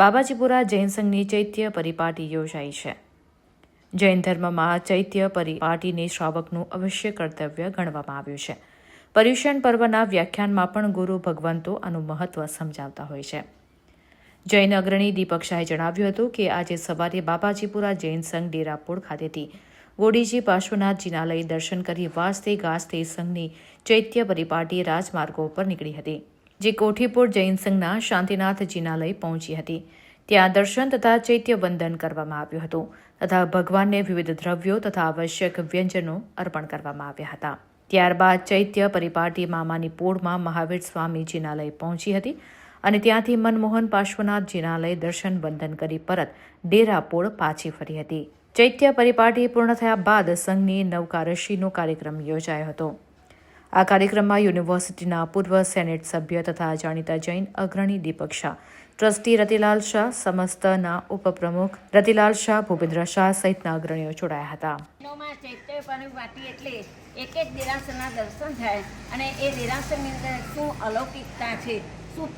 બાબાજીપુરા જૈન સંઘની ચૈત્ય પરિપાટી યોજાઈ છે. જૈન ધર્મમાં ચૈત્ય પરિપાટીને શ્રાવકનું અવશ્ય કર્તવ્ય ગણવામાં આવ્યું છે. પર્યુષણ પર્વના વ્યાખ્યાનમાં પણ ગુરુ ભગવંતો આનું મહત્વ સમજાવતા હોય છે. જૈન અગ્રણી દીપક શાહે જણાવ્યું હતું કે આજે સવારે બાબાજીપુરા જૈન સંઘ ડેરાપુર ખાતેથી ગોડીજી પાર્શ્વનાથજીના લઈ દર્શન કરી વાસતે ગાજતે સંઘની ચૈત્ય પરિપાટી રાજમાર્ગો પર નીકળી હતી. જે કોઠીપુર જૈન સંઘના શાંતિનાથજીના લઈ પહોંચી હતી. ત્યાં દર્શન તથા ચૈત્ય વંદન કરવામાં આવ્યું હતું તથા ભગવાનને વિવિધ દ્રવ્યો તથા આવશ્યક વ્યંજનો અર્પણ કરવામાં આવ્યા હતા. ત્યારબાદ ચૈત્ય પરિપાટી મામાની પોળમાં મહાવીર સ્વામીજીના લઈ પહોંચી હતી અને ત્યાંથી મનમોહન પાર્શ્વનાથજીના લઈ દર્શન વંદન કરી પરત ડેરાપોળ પાછી ફરી હતી. ચૈત્ય પરિપાટી પૂર્ણ થયા બાદ સંઘની નવકારશીનો કાર્યક્રમ યોજાયો હતો. આ કાર્યક્રમમાં યુનિવર્સિટીના પૂર્વ સેનેટ સભ્ય તથા જાણીતા જૈન અગ્રણી દીપક શાહ, ટ્રસ્ટી રતિલાલ શાહ સમસ્તના ઉપપ્રમુખ રતિલાલ શાહ, ભૂપેન્દ્ર શાહ સહિતના અગ્રણીઓ જોડાયા હતા. એટલે એક એક દેરાસરના દર્શન થાય અને એ દેરાસરની અંદર શું અલૌકિકતા છે, શું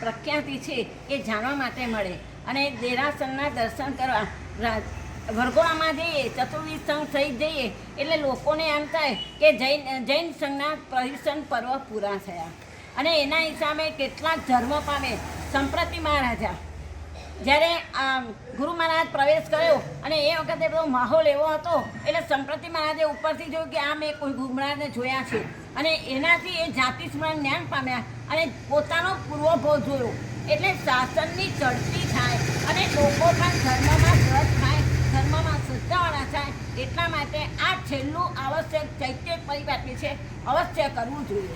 પ્રખ્યાતિ છે એ જાણવા માટે મળે. અને દેરાસરના દર્શન કરવા જઈએ ચતુર્વિધ સંઘ સહિત જઈએ એટલે લોકોને એમ થાય કે જૈન જૈન સંઘના પર્યુષણ પર્વ પૂરા થયા. અને એના હિસાબે કેટલાક ધર્મ પામે સંપ્રતિ મહારાજા. જ્યારે ગુરુ મહારાજ પ્રવેશ કર્યો અને એ વખતે બધો માહોલ એવો હતો, એટલે સંપ્રતિ મહારાજે ઉપરથી જોયું કે આ મેં કોઈ ગુરુ મહારાજને જોયા છે. અને એનાથી એ જાતિ સ્મરણ જ્ઞાન પામ્યા અને પોતાનો પૂર્વભોગ જોયો. એટલે શાસનની ચડતી થાય અને લોકો પણ ધર્મમાં છેલ્લું ચૈત્ય પરિપાટી છે અવશ્ય કરવું જોઈએ.